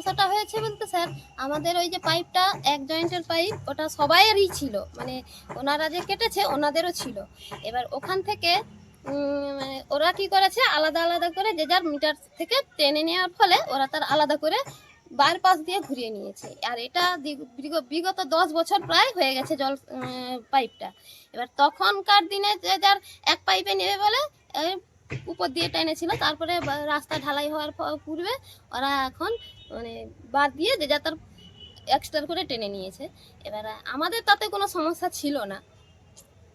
সমস্যাটা হয়েছে বলতে স্যার, আমাদের ওই যে পাইপটা, এক জয়েন্টের পাইপ, ওটা সবাইয়েরই ছিল। মানে ওনারা যে কেটেছে, ওনাদেরও ছিল। এবার ওখান থেকে মানে ওরা কি করেছে, আলাদা আলাদা করে যে যার মিটার থেকে টেনে নেওয়ার ফলে ওরা তার আলাদা করে বার পাশ দিয়ে ঘুরিয়ে নিয়েছে। আর এটা বিগত দশ বছর প্রায় হয়ে গেছে জল পাইপটা। এবার তখনকার দিনে যে যার এক পাইপে নেবে বলে উপর দিয়ে টেনেছিল, তারপরে রাস্তা ঢালাই হওয়ার পূর্বে ওরা এখন মানে বাদ দিয়ে যে যা তার এক্সট্রা করে টেনে নিয়েছে। এবার আমাদের তাতে কোনো সমস্যা ছিল না।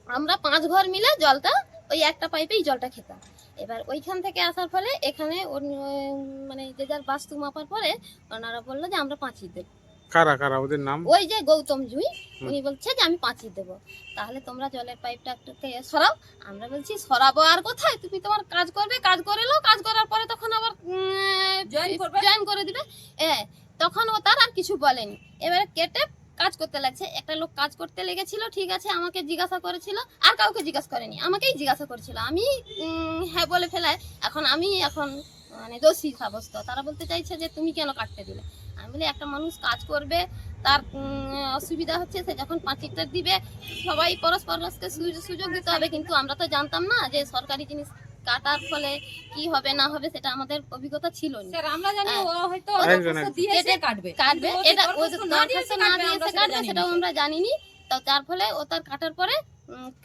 আমরা পাঁচ ঘর মিলে জলটা ওই একটা পাইপেই জলটা খেতাম। এবার ওইখান থেকে আসার ফলে এখানে মানে যে যার বাস্তু মাপার পরে ওনারা বলল যে আমরা পাঁচি দেবো। কারা কারা? ওদের নাম? ওই যে গৌতম জুই উনি বলছে যে আমি পাঁচি দেব। তাহলে তোমরা জলের পাইপটা একটু সরাও। আমরা বলছি সরাবো আর কোথায়? তুমি তোমার কাজ করবে কাজ করে লো কাজ করার পরে তখন আবার জয়েন করে দিবে। এ তখন ও তার আর কিছু বলেনি। এবারে কেটে কাজ করতে লাগছে। একটা লোক কাজ করতে লেগেছিল ঠিক আছে আমাকে জিজ্ঞাসা করেছিল। আর কাউকে জিজ্ঞাসা করেনি আমাকেই জিজ্ঞাসা করেছিল। আমি উম, হ্যাঁ বলে ফেলায়। এখন আমি এখন মানে দোষী সাব্যস্ত। তারা বলতে চাইছে যে তুমি কেন কাটতে দিলে? আমি বলি একটা মানুষ কাজ করবে তার অসুবিধা হচ্ছে সে যখন পাঁচিরটা দিবে সবাই পরস্পরকে সু- সুযোগ দিতে হবে। কিন্তু আমরা তো জানতাম না যে সরকারি জিনিস কাটার ফলে কি হবে না হবে সেটা আমাদের অভিজ্ঞতা ছিল না স্যার আমরা জানি ও হয়তো একজন দরখাস্ত একজন। দিয়েছে কাটবে। কাটবে। কিন্তু ও যে এটা ও দরখাস্ত যে না দিয়েছে কাটবে, সেটাও আমরা জানিনি। তো তার ফলে ও তার কাটার পরে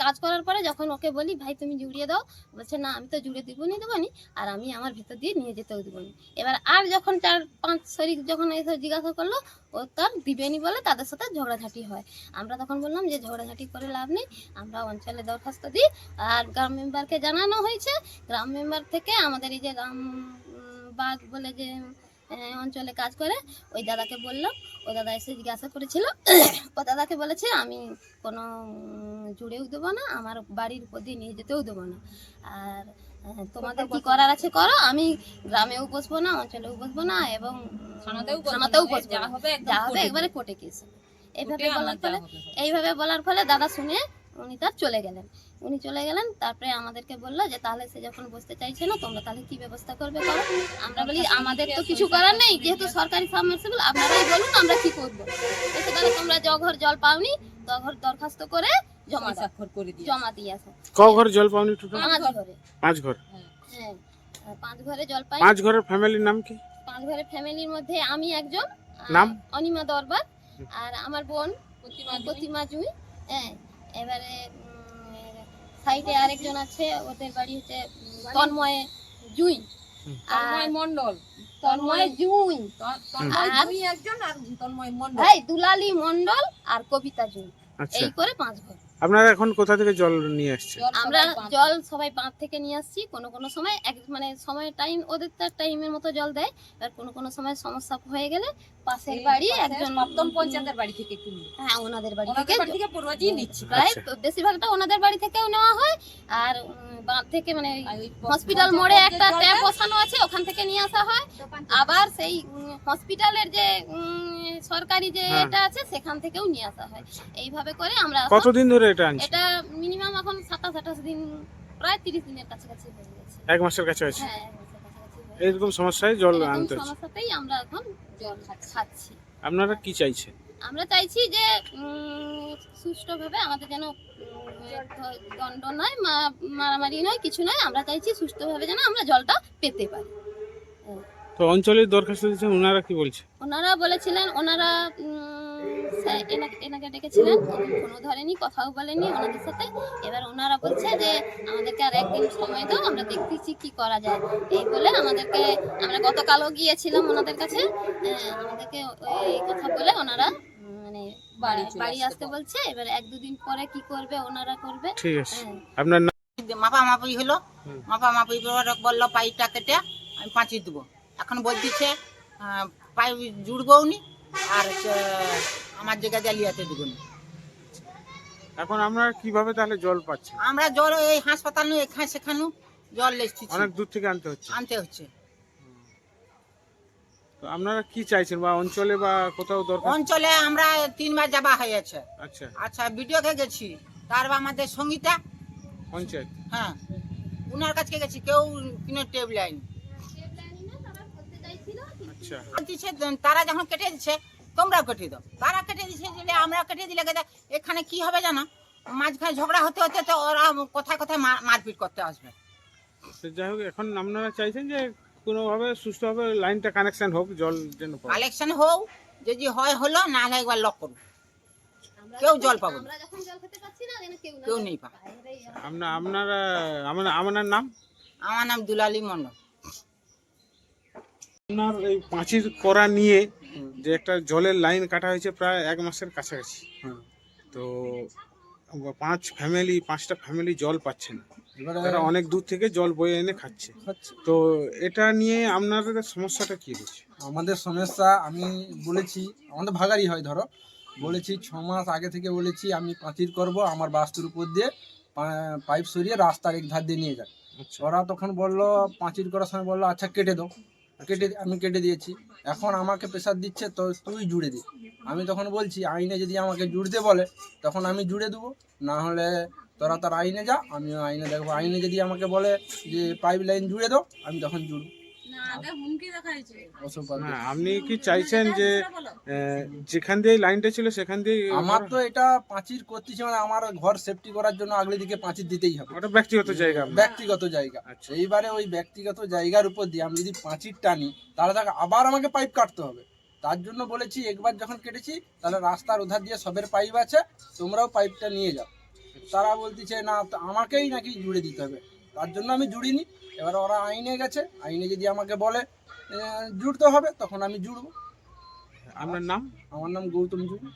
কাজ করার পরে যখন ওকে বলি, ভাই, তুমি জুড়িয়ে দাও। বলছে, না, আমি তো জুড়ে দিব নি দেবো নি আর আমি আমার ভিতর দিয়ে নিয়ে যেতেও দিব নি এবার আর যখন চার, পাঁচ শরীর যখন এসে জিজ্ঞাসা করল, ও তার দিবেনি বলে তাদের সাথে ঝগড়াঝাটি হয়। আমরা তখন বললাম যে, ঝগড়াঝাটি করে লাভ নেই, আমরা অঞ্চলে দরখাস্ত দিই। আর গ্রাম মেম্বারকে জানানো হয়েছে। গ্রাম মেম্বার থেকে আমাদের এই যে গ্রাম বাঘ বলে যে অঞ্চলে কাজ করে ওই দাদাকে বললাম ও দাদা এসে জিজ্ঞাসা করেছিল ও দাদাকে বলেছে আমি কোনো জুড়েও দেবো না আমার বাড়ির উপর দিয়ে নিয়ে যেতেও দেবো না আর তোমাদের কি করার আছে করো আমি গ্রামেও বসবো না অঞ্চলেও বসবো না এবং থানাতেও বসবো যা হবে একবারে। কোর্টে কেস এইভাবে বলার ফলে। এইভাবে বলার ফলে দাদা শুনে উনি তার চলে গেলেন। উনি চলে গেলেন তারপরে আমাদেরকে বলল যে তাহলে সে যখন বসতে চাইছে না তোমরা তাহলে কি ব্যবস্থা করবে করো? আমরা বলি আমাদের তো কিছু করার নেই যেহেতু সরকারি সাবমার্সিবল আপনারাই বলুন আমরা কি করব? এসে তাহলে তোমরা জঘর জল পাওনি তঘর দরখাস্ত করে জমা স্বাক্ষর করে দিয়ে জমা দিয়ে আসো। ক ঘর জল পাওনি টোটাল পাঁচ ঘরে। পাঁচ ঘর? হ্যাঁ আর পাঁচ ঘরে জল পাই। পাঁচ ঘরের ফ্যামিলির নাম কি? পাঁচ ঘরের ফ্যামিলির মধ্যে আমি একজন নাম? অনিমা দরবার আর আমার বোন প্রতিমা প্রতিমা জুই হ্যাঁ। এবারে সাইডে আরেকজন আছে ওদের বাড়ি হচ্ছে তন্ময় জুই তন্ময় আর মণ্ডল। তন্ময় জুই একজন আর তন্ময় মন্ডল দুলালি মন্ডল আর কবিতা জুই আচ্ছা। এই করে পাঁচ ঘর। আপনারা এখন কোথা থেকে জল নিয়ে আসছে আমরা জল সবাই বাঁধ থেকে নিয়ে আসছি। কোনো কোনো সময় এক মানে সময় টাইম ওদের তো টাইমের মতো জল দেয়। আর কোনো কোনো সময় সমস্যা হয়ে গেলে পাশের বাড়ি একজন সপ্তম পঞ্চায়েতের বাড়ি থেকে হ্যাঁ ওনাদের বাড়ি থেকে বাড়ি থেকে রোজই নিচ্ছি। প্রায় আচ্ছা। বেশিরভাগটা ওনাদের বাড়ি থেকেও নেওয়া হয়। আর বাঁধ থেকে মানে হসপিটাল মোড়ে একটা ট্যাপ বসানো আছে ওখান থেকে নিয়ে আসা হয়। আবার সেই হসপিটালের যে সরকারি যে হ্যাঁ। এটা আছে সেখান থেকেও নিয়ে আসা হয়। এইভাবে করে আমরা কতদিন ধরে এটা আনছে? এটা মিনিমাম এখন সাতাশ আঠাশ দিন প্রায় তিরিশ দিনের কাছাকাছি হয়ে গেছে। এক মাসের কাছে হ্যাঁ হয়ে গেছে। এইরকম সমস্যায় জল আনতে হচ্ছে। সমস্যাতেই আমরা এখন জল খাচ্ছি আপনারা কি চাইছেন? আমরা চাইছি যে সুষ্ঠুভাবে আমাদের যেন দণ্ড নয় মারামারি নয় কিছু নয় আমরা চাইছি সুষ্ঠুভাবে যেন আমরা জলটা পেতে পারি। তো অঞ্চলের দরখাস্ত দিচ্ছেন ওনারা কি বলছে? ওনারা বলেছিলেন ওনারা এনাকে এনাকে ডেকেছিলেন ফোনও ধরেনি কথাও বলেনি ওনাদের সাথে। এবার ওনারা বলছে যে আমাদেরকে আর একদিন সময় দাও আমরা দেখতেছি কি করা যায়। এই বলে আমাদেরকে আমরা গতকালও গিয়েছিলাম ওনাদের কাছে। আহ, আমাদেরকে এই কথা বলে ওনারা মানে বাড়ি বাড়ি আসতে বলছে। এবার এক দুদিন পরে কি করবে ওনারা করবে। ঠিক আছে। হ্যাঁ। আপনার নাম? মাপামাপি হলো। হুম। মাপামাপি করে বলল পাইটা কেটে আমি পাঁচি দেবো। এখন বলতেছে পাইপ জুড়বও নি আর আমার জায়গা জ্বালিয়াতে দেবো নি। এখন আপনারা কীভাবে তাহলে জল পাচ্ছেন আমরা জল এই হাসপাতাল নু এখানে সেখানে জল এসেছি। অনেক দূর থেকে আনতে হচ্ছে। আনতে হচ্ছে। তো আপনারা কি চাইছেন বা অঞ্চলে বা কোথাও দরকার? অঞ্চলে আমরা তিনবার যাবা হয়েছে। আচ্ছা। আচ্ছা বিডিওকে গেছি তারপর আমাদের সঙ্গীতা। পঞ্চায়েত। হ্যাঁ ওনার কাছে গেছি কেউ কোনো টেপ লাইন তারা করতে চাইছিল কিন্তু আচ্ছা। তারা যখন কেটে দিচ্ছে তোমরাও কেটে দাও। তারা কেটে দিচ্ছে দিলে আমরা কেটে দিলে এখানে কি হবে জানো? মাঝখানে ঝগড়া হতে হতে তো ওরা কোথায় কোথায় মারপিট করতে আসবে। যাই হোক এখন আপনারা চাইছেন যে কোনোভাবে সুস্থভাবে লাইনটা কানেকশন হোক জল যেন। কালেকশন হোক যদি হয় হলো না হলে একবার লক করুন। কেউ জল পাবো না। আমরা যখন জল খেতে পাচ্ছি না যেন কেউ নেই পা বাইরেই আমরা- আপনার আপনারা আমার আপনার নাম? আমার নাম দুলালী মণ্ডল। আপনার এই পাঁচির করা নিয়ে যে একটা জলের লাইন কাটা হয়েছে প্রায় এক মাসের কাছাকাছি। তো পাঁচ ফ্যামিলি পাঁচটা ফ্যামিলি জল পাচ্ছে না। তারা অনেক দূর থেকে জল বয়ে এনে খাচ্ছে। তো এটা নিয়ে আপনাদের সমস্যাটা কি হচ্ছে আমাদের সমস্যা আমি বলেছি আমাদের ভাগারি হয় ধরো। বলেছি ছ মাস আগে থেকে বলেছি আমি পাঁচির করব আমার বাস্তুর উপর দিয়ে পাইপ সরিয়ে রাস্তার এক ধার দিয়ে নিয়ে যাক আচ্ছা। ওরা তখন বলল পাঁচির করার সময় বলল আচ্ছা কেটে দাও। কেটে আমি কেটে দিয়েছি। এখন আমাকে প্রেশার দিচ্ছে, তো তুই জুড়ে দি। আমি তখন বলছি, আইনে যদি আমাকে জুড়তে বলে, তখন আমি জুড়ে দেবো। না হলে তোরা তার আইনে যা, আমিও আইনে দেখব। আইনে যদি আমাকে বলে যে পাইপ লাইন জুড়ে দাও, আমি তখন জুড়ব। আপনি কি চাইছেন যে যেখান দিয়ে লাইনটা ছিল সেখান দিয়ে আমার তো এটা পাঁচির করতেছি মানে আমার ঘর সেফটি করার জন্য আগলে দিকে পাঁচির দিতেই হবে। ওটা ব্যক্তিগত জায়গা। ব্যক্তিগত জায়গা। আচ্ছা। এইবারে ওই ব্যক্তিগত জায়গার উপর দিয়ে আমি যদি পাঁচির টানি তাহলে তাকে আবার আমাকে পাইপ কাটতে হবে। তার জন্য বলেছি একবার যখন কেটেছি তাহলে রাস্তার ওধার দিয়ে সবের পাইপ আছে তোমরাও পাইপটা নিয়ে যাও। তারা বলতেছে না আমাকেই নাকি জুড়ে দিতে হবে। তার জন্য আমি জুড়িনি। এবার ওরা আইনে গেছে। আইনে যদি আমাকে বলে জুড়তে হবে তখন আমি জুড়বো। আপনার নাম? আমার নাম গৌতম জুড়ি।